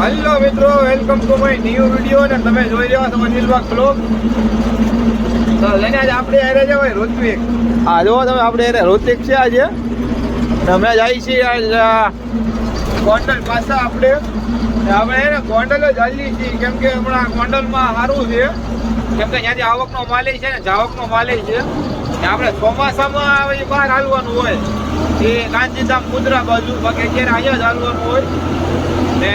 Hello મિત્રો welcome to my new video અને તમે જોઈ રહ્યા છો અનિલવાગ બ્લોગ તો લઈને આજે આપણે હારે છે ભાઈ ઋત્વિક. હા જો તમે, આપણે હારે ઋત્વિક છે આજે. અમે જઈએ છીએ આજ ગોંડલ પાસે આપણે. આપણે એને ગોંડલ જ હાલીએ છીએ, કેમ કે હમણાં ગોંડલમાં સારું છે. કેમ કે ત્યાંથી આવકનો માલે છે ને, જાવકનો માલે છે. ને આપણે ચોમાસામાં બહાર હાલવાનું હોય. એ ગાંધીધામ મુદ્રા બાજુ, બાકી અત્યારે અહીંયા જ હાલવાનું હોય. ને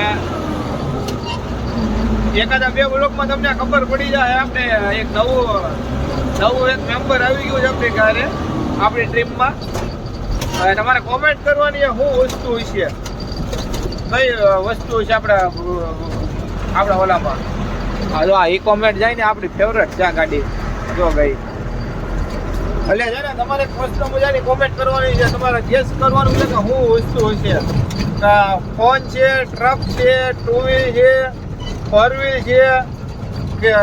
એકાદા બે બ્લોકમાં તમને ખબર પડી જાય, આપણે એક નવું નવું એક મેમ્બર આવી ગયું છે આપણી ઘરે, આપણી ટ્રીપમાં તમારે કોમેન્ટ કરવાની શું વસ્તુ છે? કઈ વસ્તુ છે આપણા આપણા ઓલામાં? હા આ ઈ કોમેન્ટ જાય ને આપણી ફેવરેટ છે ગાડી. જો ગઈ. એટલે છે ને, તમારે મસ્ત મજાની કોમેન્ટ કરવાની છે. તમારે ગેસ કરવાનું છે કે શું વસ્તુ હશે ફોન છે ટ્રક છે ટુ વ્હીલ છે ફોર છે કે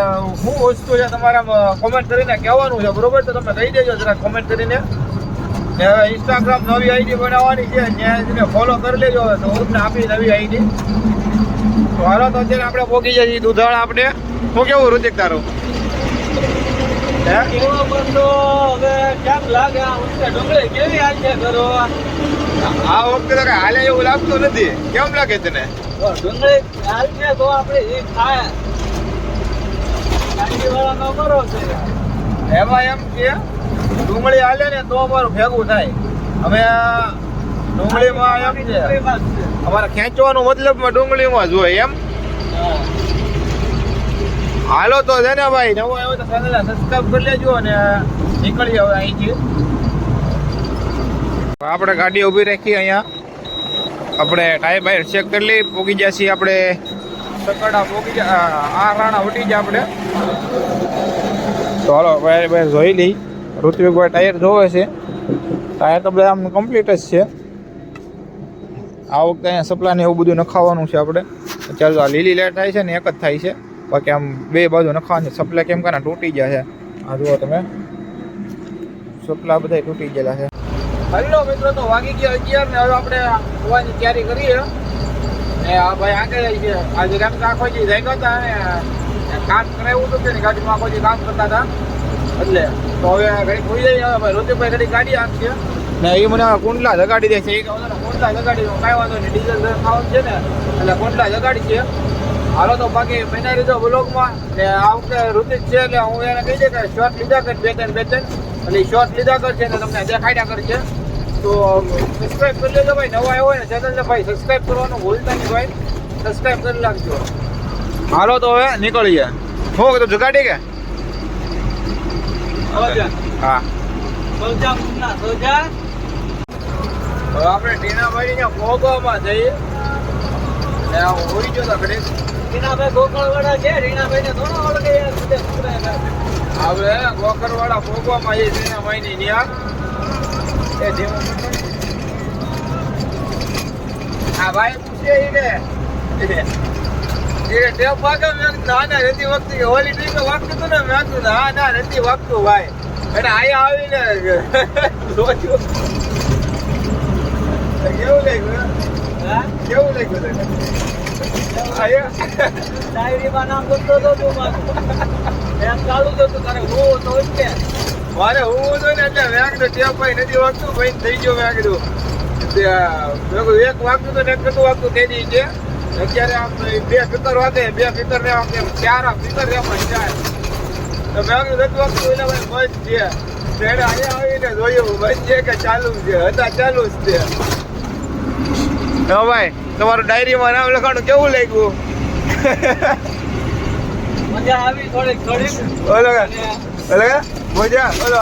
શું વસ્તુ છે તમારા કોમેન્ટ કરીને કહેવાનું છે, બરોબર? તો તમે કહી દેજો જરા કોમેન્ટ કરીને. ઇન્સ્ટાગ્રામ નવી આઈડી બનાવવાની છે, ત્યાં જઈને ફોલો કરી લેજો. તો હું આપી નવી આઈડી તો હાલો, તો અત્યારે આપણે પોગી જઈએ દુધાળ આપણે. શું કેવું રુચિક તારું? હે? કેવો બંધો હવે કેમ લાગે? આ ડુંગળી કેવી હાલશે કરો? આ વખતે તો હાલે એવું લાગતું નથી. કેમ લાગે તને? ડુંગળી હાલશે તો આપણે એ કરો છે. એમાં એમ કે ડુંગળી હાલે ને તો અમારું ભેગું થાય. હવે ડુંગળીમાં એમ છે. અમારે ખેંચવાનો મતલબ મતલબમાં ડુંગળીમાં જ હોય એમ. હાલો તો છે ને ભાઈ. નવો આવ્યો તો કરી લેજો અને નીકળી હવે અહીંથી. આપણે ગાડી ઊભી રાખી અહીંયા. આપણે ટાયર બાયર ચેક કરી લઈ પોગી ગયા છીએ આપણે. સકડા પોગી ગયા. આ રાણા ઉટી ગયા આપણે. તો હાલો બાયર ભાઈ જોઈ લઈ. ઋત્વિકભાઈ ટાયર જોવે છે. ટાયર તો બધા આમ કમ્પ્લીટ જ છે. આ વખતે અહીંયા સપ્લા ને એવું બધું નખાવાનું છે આપણે. ચાલો, આ લીલી લાઈટ થાય છે ને એક જ થાય છે. બાકી આમ બે બાજુ નખાવાની સપ્લાય કેમ કે તૂટી ગયા છે. આ જુઓ તમે. સપ્લા બધા તૂટી ગયેલા છે. હલો મિત્રો, તો વાગી ગયા અગિયાર ને હવે આપણે હોવાની તૈયારી કરીએ. ને આ ભાઈ આગળ છે આજે કે આખો જે જાય હતા ને કામ કરાવ્યું હતું કે ને ગાડીમાં આખો જે કામ કરતા હતા. એટલે તો હવે ઘડી ભૂલી જઈએ. હવે ભાઈ રોતીભાઈ ઘડી ગાડી આપશે ને એ મને કુંડલા લગાડી દે છે. એ કુંડલા લગાડી દો. કાંઈ વાંધો નહીં. ડીઝલ ખાવાનું છે ને, એટલે કુંડલા લગાડી છે. હાલો તો બાકી મહિના લીધો બ્લોગમાં ને આ વખતે ઋતિક છે, એટલે હું એને કહી દે કે શોર્ટ લીધા કર, બે ત્રણ બે ત્રણ. એટલે શોર્ટ લીધા કરશે ને તમને દેખાડ્યા કરશે તો સબસ્ક્રાઇબ કરી લેજો ભાઈ. નવા આવ્યો હોય ને ચેનલને ભાઈ સબસ્ક્રાઇબ કરવાનું ભૂલતા નહીં ભાઈ. સબસ્ક્રાઇબ કરી નાખજો. હાલો તો હવે નીકળીએ શું તો જગાડી કે. હા. આપણે ટીનાભાઈ ને ભોગવામાં જઈએ. ને આ હોઈ ગયો તો ઘડીક રીનાભાઈ ગોકળવાળા છે રીનાભાઈને થોડો ઓળખે આપણે ગોકરવાળા ભોગવામાં જઈએ ટીનાભાઈ ની ન્યા એ ના મેં ના નથી વાગતું, ભાઈ. અને અહીંયા આવીને જોયું કેવું લાગ્યું, હા? કેવું લાગ્યું તને? ડાયરીમાં નામ લખતો હતો તું મારું. એમ ચાલુ હતું તારે હું તો કે. મારે હું જોઈએ ને એટલે વેગ ટેપ ભાઈ નથી વાગતું ભાઈ થઈ ગયો વેગ તે, એક વાગતું તો ને એક નતું વાગતું તે દી છે. અત્યારે આમ બે ફિકર વાગે બે ફિકર ને આમ એમ ચાર આમ ફિકર રે પણ ચાર. તો વેગ નથી વાગતું એટલે ભાઈ બંધ છે. તેને અહીંયા આવીને જોયું બંધ છે કે ચાલુ છે? હતા ચાલુ જ છે. હા ભાઈ તમારું ડાયરીમાં નામ લખાણું કેવું લાગ્યું? મજા આવી થોડીક થોડીક. ઓલો ઓલો મજા ઓલો.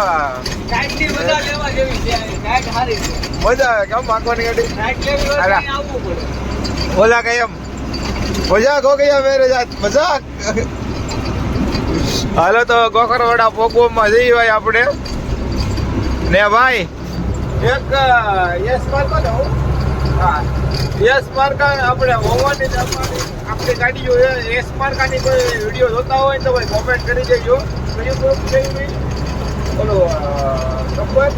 ટાઈટની મજા લેવા જેવી છે. ટાઈટ સારી મજા આવે કેમ આંખવાની ગાડી ટાઈટ લેવી હોય તો અલા. અહીં આવવું પડે. બોલા કે મજાક હો ગયા મેરે જાત. મજાક હાલો તો ગોકરવાડા પોકવામાં જઈએ ભાઈ આપણે. ને ભાઈ એક યસ માર્કો ને હા યસ માર્કા આપણે હોવાની આપણી ગાડીઓ યસ માર્કાની કોઈ વીડિયો જોતા હોય તો ભાઈ કોમેન્ટ કરી દેજો. કયું ગ્રુપ છે? ઓલો નંબર?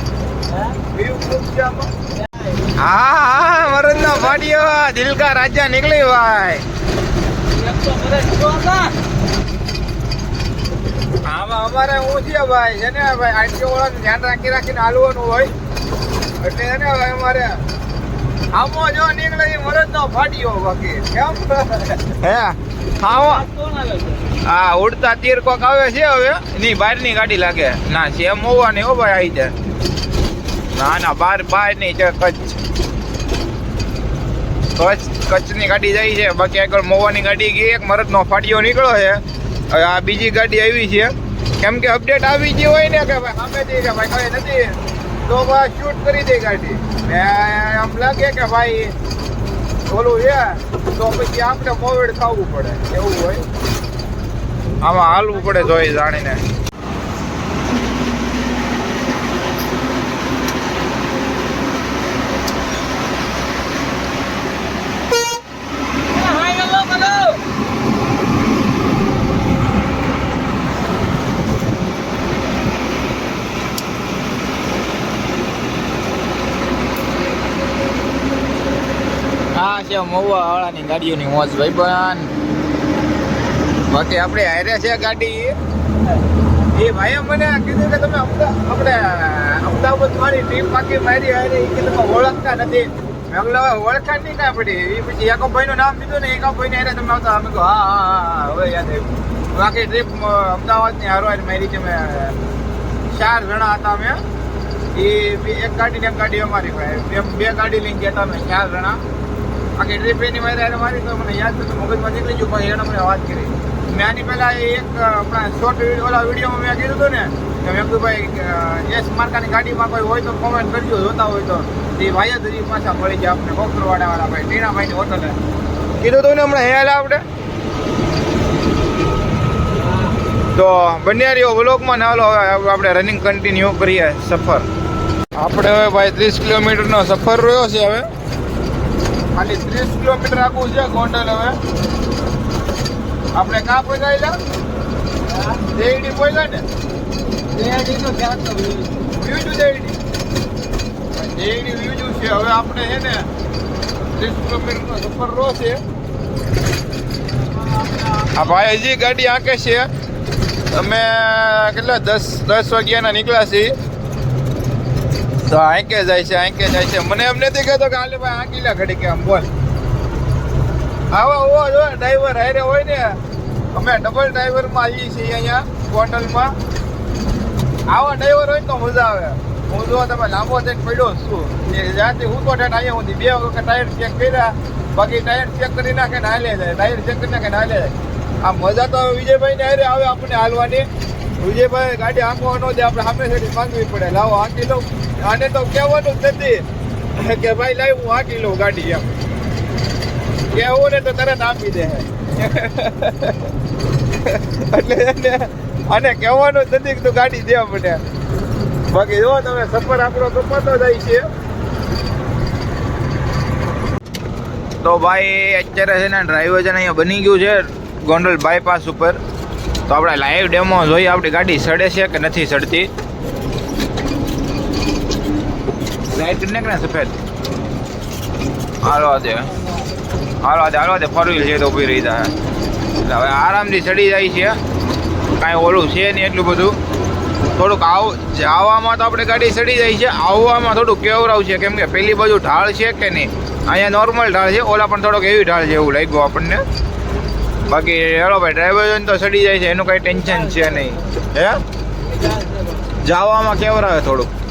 હા? ગ્રુપ હા હા મરદના ફાડ્યો દિલ કા રાજા નીકળી ભાઈ. આમાં અમારે હું છે ભાઈ? છે ને ભાઈ આટલી ઓળખ ધ્યાન રાખી રાખીને હાલવાનું હોય. એટલે છે ને ભાઈ અમારે આમો જો નીકળે એ મરદ નો ફાટ્યો બાકી. કેમ? હે? આવો ઉડતા તીર કોક આવે છે હવે? ની બહારની ગાડી લાગે. ના સેમ હોવાની હો ભાઈ આવી જાય. ના ના બાર બારની છે કચ્છ. કચ્છ કચ્છની ગાડી જાય છે. બાકી આગળ મોવાની ગાડી ગઈ એક મરદનો ફાટ્યો નીકળ્યો છે. હવે આ બીજી ગાડી આવી છે. કેમ કે અપડેટ આવી ગઈ હોય ને કે ભાઈ સામે જઈ ભાઈ કઈ નથી. તો ભાઈ શૂટ કરી દે ગાડી. ને એમ લાગે કે ભાઈ, ઓલું છે, તો પછી આપણે મોવેડ ખાવું પડે. એવું હોય. આમાં હાલવું પડે જોઈ જાણીને. છે મહુવા વાળાની ગાડીઓની મોજ ભાઈબંધ. બાકી આપણે હારે છે ગાડી. એ ભાઈએ મને કીધું કે તમે આપણે અમદાવાદ મારી ટ્રીપ બાકી મારી હારે કે તમે ઓળખતા નથી. મેં ઓળખાણ નહીં કાંઈ પડી. એ પછી એકાભાઈનું નામ દીધું ને એકાભાઈને હારે તમે આવતા. હા હવે યાદ બાકી ટ્રીપ અમદાવાદની હારવાર મારી છે મેં ચાર જણા હતા અમે. એ એક ગાડી ને એક અમારી ભાઈ. બે ગાડી લઈને ગયા હતા અમે ચાર જણા. આખી ટ્રીપ એની મારી તો મને યાદ થતું મગજમાં નીકળી ગયું, પણ એણે મને વાત કરી. મેં આની પહેલાં એક આપણા શોર્ટ ઓલા વિડીયોમાં મેં કીધું હતું ને, કે મેં ભાઈ એસ માર્કાની ગાડીમાં કોઈ હોય તો કોમેન્ટ કરજો, જોતા હોય તો. એ વાયદરી પાછા મળી જાય આપણે કોકરવાડાવાળા ભાઈ, ટીણાભાઈની હોટલે. કીધું હતું ને હમણાં હેલા આપણે? તો બન્યારીઓ વ્લોગમાં ના હાલો, હવે આપણે રનિંગ કન્ટિન્યુ કરીએ, સફર. આપણે હવે ભાઈ ત્રીસ કિલોમીટરનો સફર રહ્યો છે હવે. ખાલી ત્રીસ કિલોમીટર આખું છે ગોંડલ હવે. આપણે કાં પહોંચાયેલા દેડી પહોંચ્યા ને? દેડી તો ક્યાં તો ભૂલી. દેડી દેડી દેવડી છે. હવે આપણે છે ને ત્રીસ કિલોમીટરનો સફર રો છે. આ ભાઈ હજી ગાડી આંકે છે. અમે કેટલા? દસ દસ વાગ્યાના નીકળ્યા છીએ. તો આંકે જાય છે, આંકે જાય છે. મને એમ નથી કહેતો કે હાલે ભાઈ આંકી લે ઘડી કે આમ બોલ. આવા ઓ જો ડ્રાઈવર હારે હોય ને, અમે ડબલ ડ્રાઈવરમાં આવીએ છીએ અહીંયા, હોટલમાં. આવા ડ્રાઈવર હોય તો મજા આવે. હું જો તમે લાંબો થઈને પડ્યો શું જ્યાંથી હું તો અહીંયા સુધી બે વખત ટાયર ચેક કર્યા, બાકી ટાયર ચેક કરી નાખે ને હાલે જાય. ટાયર ચેક કરી નાખે ને હાલે જાય. આ મજા તો વિજયભાઈ ને હારે આવે આપણને હાલવાની. વિજયભાઈ ગાડી આંકવા ન દે આપણે સામે સાઈડ માંગવી પડે. લાવો, આંકી લઉં. આને તો કહેવાનું જ નથી કે ભાઈ લાવ હું આંકી લઉં ગાડી એમ. કહેવું ને તો તરત આપી દે. એટલે અને કહેવાનું જ નથી કે તું ગાડી દે મને. બાકી જો તમે સફર આપણો કપાતો જાય છે. તો ભાઈ અત્યારે છે ને ડ્રાઈવર છે ને અહીંયા બની ગયું છે ગોંડલ બાયપાસ ઉપર. તો આપણે લાઈવ ડેમો જોઈએ આપણી ગાડી સડે છે કે નથી સડતી. લાઈટ કરી નાખ ને સફેદ હાલો દે હાલો દે હાલો દે ફોર છે તો ઊભી રહી જાય એટલે હવે આરામથી ચડી જાય છે કાંઈ ઓલું છે નહીં એટલું બધું થોડુંક આવ જવામાં તો આપણે ગાડી ચડી જાય છે આવવામાં થોડુંક કેવરાવ છે કેમ કે પેલી બાજુ ઢાળ છે કે નહીં અહીંયા નોર્મલ ઢાળ છે ઓલા પણ થોડોક એવી ઢાળ છે એવું લાગ્યું આપણને બાકી હેલો ભાઈ ડ્રાઈવર તો ચડી જાય છે એનું કાંઈ ટેન્શન છે નહીં હે જવામાં કેવરાવે થોડુંક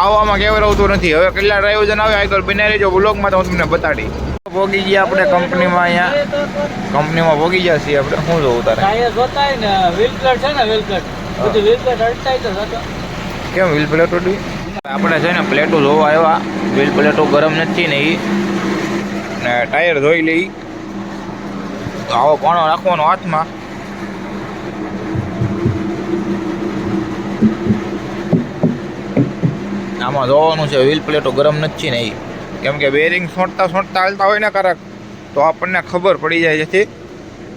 આવવામાં કેવરાવતું નથી. હવે કેટલા જણ આવે આગળ બિના રહેજો. બ્લોગમાં તો હું તમને બતાડી ભોગી ગયા આપણે કંપનીમાં અહીંયા. કંપનીમાં ભોગી ગયા છીએ આપણે. શું જોવું તારે? ને. wheel છે ને અડતાય તો કેમ વ્હીલ પ્લેટો આપણે છે ને પ્લેટો જોવા આવ્યા. વ્હીલ પ્લેટો ગરમ નથી ને એ ને ટાયર ધોઈ લઈ આવો પાણો રાખવાનો હાથમાં. આમાં જોવાનું છે વ્હીલ પ્લેટો ગરમ નથી ને એ કેમ કે બેરિંગ સોંટતા સોંટતા હાલતા હોય ને કારક, તો આપણને ખબર પડી જાય જેથી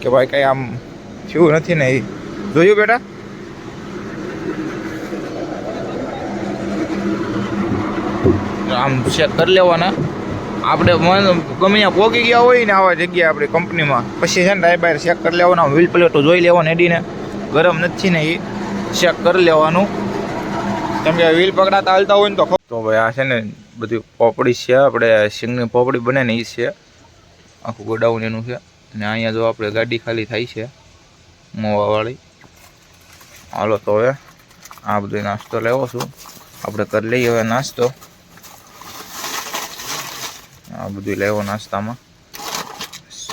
કે ભાઈ કંઈ આમ થયું નથી ને એ જોયું બેટા? આમ ચેક કરી લેવાના. આપણે ગમે ત્યાં પોગી ગયા હોય ને આવા જગ્યાએ આપણી કંપનીમાં પછી છે ને ડ્રાઈવર ચેક કરી લેવાના વ્હીલ પ્લેટો જોઈ લેવાનું એડીને. ગરમ નથી ને એ ચેક કરી લેવાનું. કેમ વ્હીલ પકડાતા હાલતા હોય ને તો તો ભાઈ આ છે ને બધી પોપડી છે, આપણે સિંગની પોપડી બને ને એ છે. આખું ગોડાઉન એનું છે. અને અહીંયા જો આપણે ગાડી ખાલી થાય છે, મોવાવાળી. હાલો તો હવે આ બધો નાસ્તો લેવો છું. આપણે કરી લઈએ હવે નાસ્તો. આ બધું લેવો નાસ્તામાં.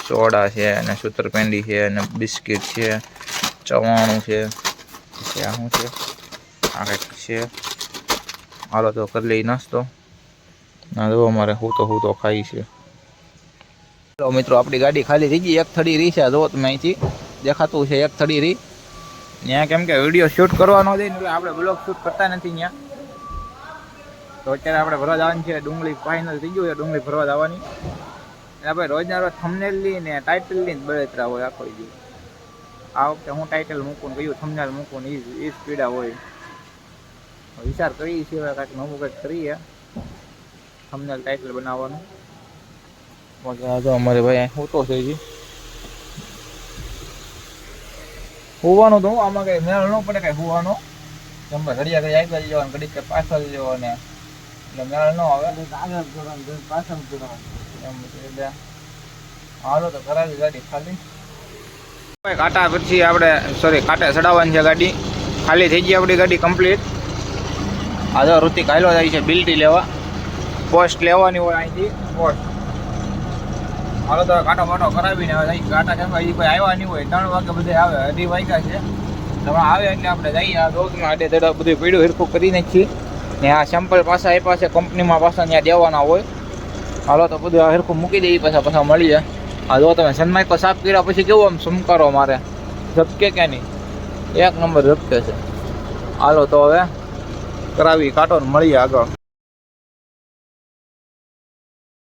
સોડા છે અને સૂતરપેંડી છે અને બિસ્કિટ છે, ચવાણું છે. આ શું છે? આ કંઈક છે. હાલો તો કરી લઈ નાસ્તો. ના, જો અમારે હું તો ખાઈ છે. ચલો મિત્રો, આપણી ગાડી ખાલી થઈ ગઈ, એક થડી રહી છે. જો તમે અહીંથી દેખાતું છે, એક થડી રહી. ત્યાં કેમ કે વીડિયો શૂટ કરવાનો છે, એટલે આપણે બ્લોગ શૂટ કરતા નથી ત્યાં. તો અત્યારે આપણે ભરવા જવાની છે, ડુંગળી ફાઇનલ થઈ ગયું ડુંગળી ભરવા જવાની. આપણે રોજના રોજ થમનેલની ને ટાઇટલની જ બળતરા હોય આખો આ વખતે હું ટાઇટલ મૂકું ને કયું થમનેલ મૂકું ને એ જ પીડા હોય. વિચાર કરીએ છીએ હવે કાંઈક નવું કંઈક કરીએ. થમનેલ ટાઇટલ બનાવવાનું. તો અમારે ભાઈ અહીં હોતો છે જી હોવાનું તો હું આમાં કઈ મેળ ન પડે કઈ હોવાનો. કે ઘડિયા ઘડી આગળ જવાનું ઘડી કે પાછળ જવાનું એટલે મેળ ન આવે. આગળ જોડવાનું પાછળ જોડવાનું એમ એટલે હાલો તો કરાવી ગાડી ખાલી. ભાઈ કાંટા પછી આપણે સોરી કાંટા ચડાવવાની છે ગાડી. ખાલી થઈ ગઈ આપણી ગાડી કમ્પ્લીટ આજે ઋતિક હાલો જાય છે, બિલ્ટી લેવા. પોસ્ટ લેવાની હોય અહીંથી, પોસ્ટ. હાલો તો કાંટો બાટો કરાવીને આવે અહીં કાંટા કેમ હજી કોઈ આવ્યા નહીં હોય. ત્રણ વાગે બધે આવે, અઢી વાગ્યા છે. તમે આવે એટલે આપણે જઈએ. આ દોડમાં આડે દડા બધું પીડું હિરખું કરી નાખીએ. ને આ સેમ્પલ પાછા આપ્યા છે, કંપનીમાં પાછા ત્યાં દેવાના હોય. હાલો તો બધું આ હિરખું મૂકી દઈએ, પાછા પાછા મળીએ આ જો તમે સનમાઈકો સાફ કર્યા પછી કેવું આમ સમકારો મારે? ઝપકે કે નહીં એક નંબર ઝપકે છે. હાલો તો હવે કરાવી કાંટો મળીએ આગળ.